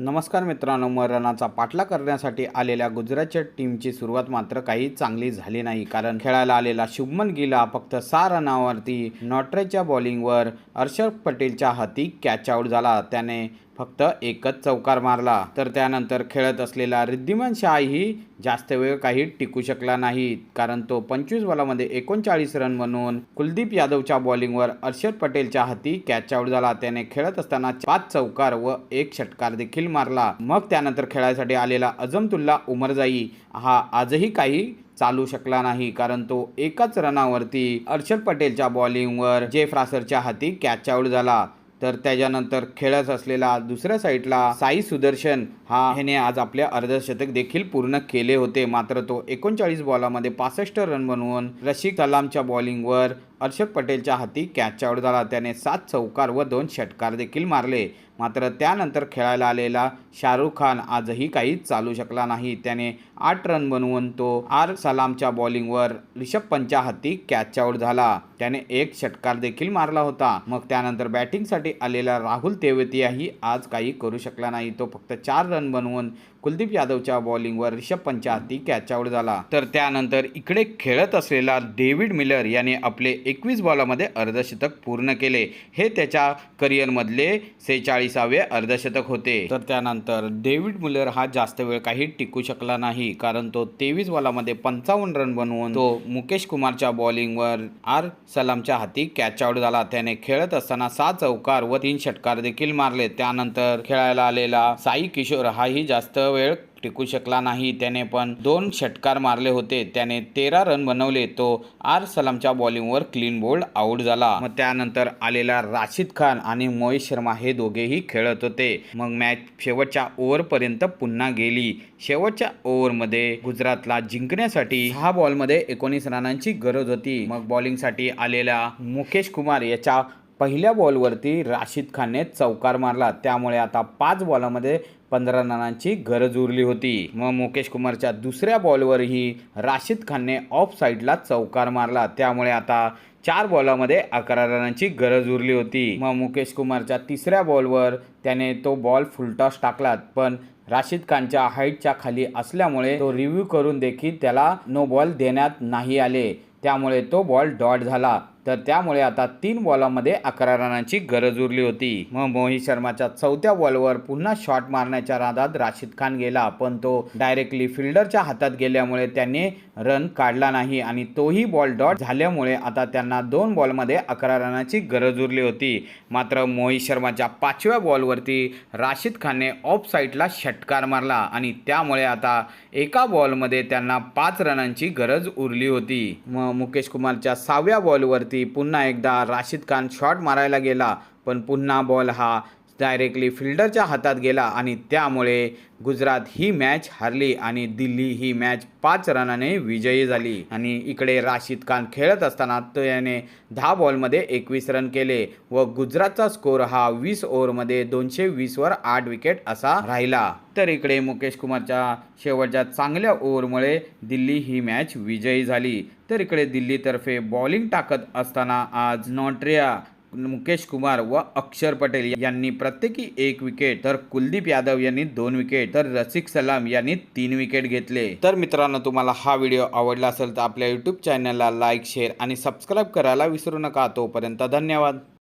नमस्कार मित्रांनो मरणाचा पाठला करण्यासाठी आलेल्या गुजरातच्या टीमची सुरुवात मात्र काही चांगली झाली नाही. कारण खेळायला आलेला शुभमन गिला फक्त सहा रनावरती नॉट्रेच्या बॉलिंगवर अर्षभ पटेलच्या हाती कॅच आऊट झाला. त्याने फक्त एकच चौकार मारला. तर त्यानंतर खेळत असलेला रिद्धिमान शाही जास्त वेळ काही टिकू शकला नाही. कारण तो पंचवीस बॉलामध्ये एकोणचाळीस रन म्हणून कुलदीप यादवच्या बॉलिंगवर अर्षद पटेलच्या हाती कॅच आउट झाला. त्याने खेळत असताना पाच चौकार व एक षटकार देखील मारला. मग त्यानंतर खेळायसाठी आलेला अजमतुल्ला उमरजाई हा आजही काही चालू शकला नाही. कारण तो एकाच रनावरती अर्षद पटेलच्या बॉलिंगवर जेफ्रासरच्या हाती कॅच आउट झाला. तर त्याच्यानंतर खेळत असलेला दुसऱ्या साईडला साई सुदर्शन हा ह्याने आज आपले अर्धशतक देखील पूर्ण केले होते. मात्र तो एकोणचाळीस बॉलामध्ये पासष्ट रन बनवून रशिक सलामच्या बॉलिंगवर अर्षद पटेलच्या हाती कॅच आऊट झाला. त्याने सात चौकार व दोन षटकार देखील मारले. मात्र त्यानंतर खेळायला आलेला शाहरुख खान आजही काही चालू शकला नाही. त्याने आठ रन बनवून तो आर सलामच्या बॉलिंगवर रिषभ पंतच्या हाती कॅच आऊट झाला. त्याने एक षटकार देखील मारला होता. मग त्यानंतर बॅटिंगसाठी आलेला राहुल तेवतियाही आज काही करू शकला नाही. तो फक्त चार रन बनवून कुलदीप यादवच्या बॉलिंगवर रिषभ पंतच्या हाती कॅचआउट झाला. तर त्यानंतर इकडे खेळत असलेला डेव्हिड मिलर याने आपले एकवीस बॉलामध्ये अर्धशतक पूर्ण केले. हे त्याच्या करिअरमधले सेहेचाळीसावे अर्धशतक होते. तर त्यानंतर डेव्हिड मिलर हा जास्त वेळ काही टिकू शकला नाही कारण तो तेवीस बॉलामध्ये पंचावन्न रन बनवून तो मुकेश कुमारच्या बॉलिंगवर आर सलामच्या हाती कॅचआऊट झाला. त्याने खेळत असताना सात चौकार व तीन षटकार देखील मारले. त्यानंतर खेळायला आलेला साई किशोर हाही जास्त वेळ टिकू शकला नाही. त्याने पण दोन षटकार मारले होते. त्याने तेरा रन बनवले. तो आर सलामच्या बॉलिंगवर क्लीन बोल्ड आऊट झाला. मग त्यानंतर आलेला राशिद खान आणि मोहित शर्मा हे दोघेही खेळत होते. मग मॅच शेवटच्या ओव्हरपर्यंत पुन्हा गेली. शेवटच्या ओव्हरमध्ये गुजरातला जिंकण्यासाठी सहा बॉलमध्ये एकोणीस रनांची गरज होती. मग बॉलिंगसाठी आलेला मुकेश कुमार याच्या पहिल्या बॉलवरती राशिद खानने चौकार मारला. त्यामुळे आता पाच बॉलामध्ये पंधरा रनांची गरज उरली होती. मग मुकेश कुमारच्या दुसऱ्या बॉलवरही राशिद खानने ऑफ साईडला चौकार मारला. त्यामुळे आता चार बॉलामध्ये अकरा रनांची गरज उरली होती. मग मुकेश कुमारच्या तिसऱ्या बॉलवर त्याने तो बॉल फुलटॉस टाकला. पण राशिद खानच्या हाईटच्या खाली असल्यामुळे तो रिव्ह्यू करून देखील त्याला नो बॉल देण्यात नाही आले. त्यामुळे तो बॉल डॉट झाला. तर त्यामुळे आता तीन बॉलामध्ये अकरा रनांची गरज उरली होती. मग मोहित शर्माच्या चौथ्या बॉलवर पुन्हा शॉट मारण्याच्या रादात राशिद खान गेला पण तो डायरेक्टली फिल्डरच्या हातात गेल्यामुळे त्याने रन काढला नाही आणि तोही बॉल डॉट झाल्यामुळे आता त्यांना दोन बॉलमध्ये अकरा रनाची गरज उरली होती. मात्र मोहित शर्माच्या पाचव्या बॉलवरती राशिद खानने ऑफ साईडला षटकार मारला आणि त्यामुळे आता एका बॉलमध्ये त्यांना पाच रनांची गरज उरली होती. मग मुकेश कुमारच्या सहाव्या बॉलवरती पुन्हा एकदा राशिद खान शॉट मारायला गेला पण पुन्हा बॉल हा डायरेक्टली फिल्डरच्या हातात गेला आणि त्यामुळे गुजरात ही मॅच हरली आणि दिल्ली ही मॅच पाच रनाने विजयी झाली. आणि इकडे राशिद खान खेळत असताना त्याने दहा बॉलमध्ये एकवीस रन केले व गुजरातचा स्कोर हा वीस ओव्हरमध्ये दोनशे वीसवर आठ विकेट असा राहिला. तर इकडे मुकेश कुमारच्या शेवटच्या चांगल्या ओव्हरमुळे दिल्ली ही मॅच विजयी झाली. तर इकडे दिल्लीतर्फे बॉलिंग टाकत असताना आज नॉट्रिया मुकेश कुमार व अक्षर पटेल यांनी प्रत्येकी एक विकेट तर कुलदीप यादव यांनी दोन विकेट तर रसिक सलाम यांनी तीन विकेट घेतले. तर मित्रांनो तुम्हाला हा व्हिडिओ आवडला असेल तर आपल्या यूट्यूब चॅनलला लाईक शेअर आणि सबस्क्राईब करायला विसरू नका. तोपर्यंत धन्यवाद.